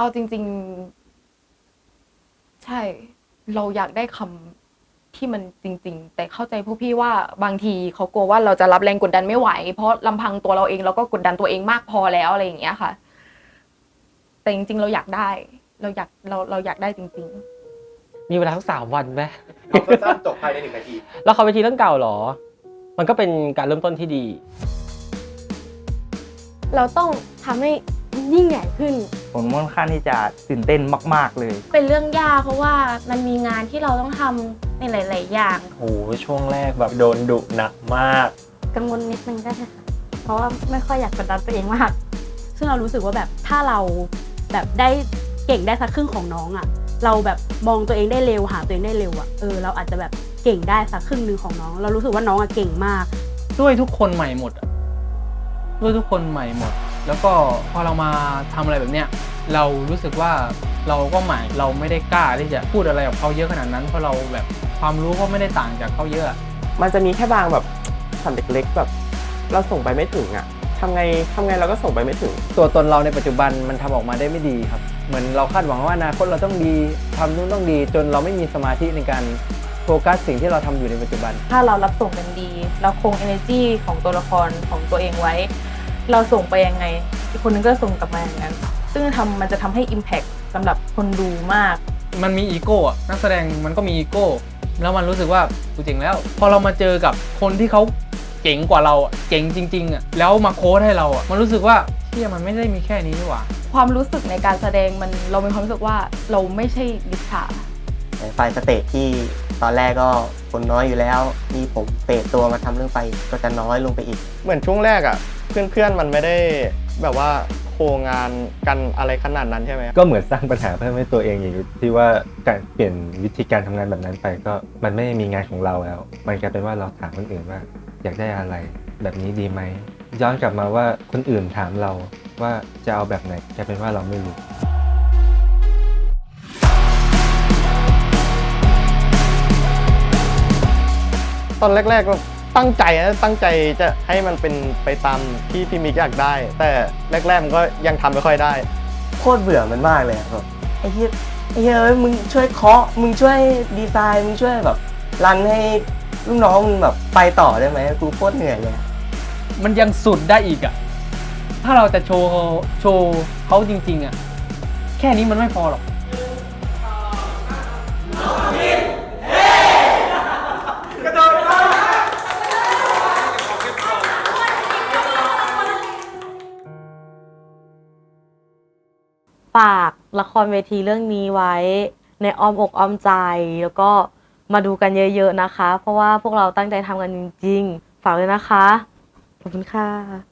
เอาจริง ๆ ใช่ เราอยากได้คำที่มันจริง ๆ แต่เข้าใจพวกพี่ว่าบางทีเขากลัวว่าเราจะรับแรงกดดันไม่ไหว เพราะลำพังตัวเราเองเราก็กดดันตัวเองมากพอแล้วอะไรอย่างเงี้ยค่ะ แต่จริง ๆ เราอยากได้ เราอยากเราเราอยากได้จริง ๆ มีเวลาทั้งสามวันไหมเอาสั้นๆจบภายในหนึ่งนาที ละครเวทีเรื่องเก่าเหรอ มันก็เป็นการเริ่มต้นที่ดี เราต้องทำให้ ยิ่งใหญ่ขึ้น ผมค่อนข้างที่จะตื่นเต้นมาก ๆ เลย เป็นเรื่องยากเพราะว่ามันมีงานที่เราต้องทำในหลาย ๆ อย่าง โอ้โหช่วงแรกแบบโดนดุหนักมาก กังวลนิดนึงก็ได้ค่ะเพราะว่าไม่ค่อยอยากกดดันตัวเองมาก ซึ่งเรารู้สึกว่าแบบถ้าเราแบบได้เก่งได้สักครึ่งของน้องอะ่ะ เราแบบมองตัวเองได้เร็วหาตัวเองได้เร็วอะ่ะ เออเราอาจจะแบบเก่งได้สักครึ่งหนึ่งของน้อง เรารู้สึกว่าน้องอะเก่งมาก ด้วยทุกคนใหม่หมดอะด้วยทุกคนใหม่หมด แล้วก็พอเรามาทำอะไรแบบเนี้ยเรารู้สึกว่าเราก็ใหม่เราไม่ได้กล้าที่จะพูดอะไรกับเขาเยอะขนาดนั้นเพราะเราแบบความรู้ก็ไม่ได้ต่างจากเขาเยอะ มันจะมีแค่บางแบบสันเล็กๆแบบ เราส่งไปไม่ถึงอะทำไงทำไงเราก็ส่งไปไม่ถึง ตัวตนเราในปัจจุบันมันทำออกมาได้ไม่ดีครับ เหมือนเราคาดหวังว่าอนาคตเราต้องดีทำนู่นต้องดี จนเราไม่มีสมาธิในการโฟกัสสิ่งที่เราทำอยู่ในปัจจุบัน ถ้าเรารับส่งกันดี เราคง energy ของตัวละครของตัวเองไว้ เราส่งไปยังไง อีกคนนึงก็ส่งกลับมาอย่างนั้น ซึ่งทำมันจะทำให้ impact สำหรับคนดูมาก มันมีอีโก้อะนักแสดงมันก็มีอีโก้ แล้วมันรู้สึกว่ากูเจ๋งแล้ว พอเรามาเจอกับคนที่เขาเจ๋งกว่าเราอะเจ๋งจริงๆอะแล้วมาโค้ดให้เราอะมันรู้สึกว่าเที่ยมันไม่ได้มีแค่นี้นี่หว่า ความรู้สึกในการแสดงมันเรามีความรู้สึกว่าเราไม่ใช่ลิชาไฟสเตจที่ ตอนแรกก็คนน้อยอยู่แล้วมีผมเปรตตัวมาทำเรื่องไฟก็จะน้อยลงไปอีก เหมือนช่วงแรกอะเพื่อนๆมันไม่ได้แบบว่าโคงานกันอะไรขนาดนั้นใช่ไหมก็เหมือนสร้างปัญหาเพิ่มให้ตัวเองอย่างที่ว่าการเปลี่ยนวิธีการทำงานแบบนั้นไปก็มันไม่มีงานของเราแล้ว มันกลายเป็นว่าเราถามคนอื่นว่า อยากได้อะไรแบบนี้ดีไหมย้อนกลับมาว่าคนอื่นถามเราว่าจะเอาแบบไหนกลายเป็นว่าเราไม่รู้ ตอนแรกๆก็ตั้งใจนะตั้งใจจะให้มันเป็นไปตามที่พี่มิกอยากได้ แต่แรกๆมันก็ยังทำไม่ค่อยได้ โคตรเบื่อมันมากเลยอะแบบไอ้เหี้ยไอ้เหี้ยเอ้ยมึงช่วยเคาะมึงช่วยดีไซน์มึงช่วยแบบรันให้ลูกน้องมึงแบบไปต่อได้ไหมกูโคตรเหนื่อยเลยอะมันยังสุดได้อีกอะถ้าเราจะโชว์โชว์เขาจริง ๆอะแค่นี้มันไม่พอหรอก ฝากละครเวทีเรื่องนี้ไว้ ในอ้อมอกอ้อมใจ แล้วก็มาดูกันเยอะๆนะคะ เพราะว่าพวกเราตั้งใจทำกันจริงๆ ฝากเลยนะคะ ขอบคุณค่ะ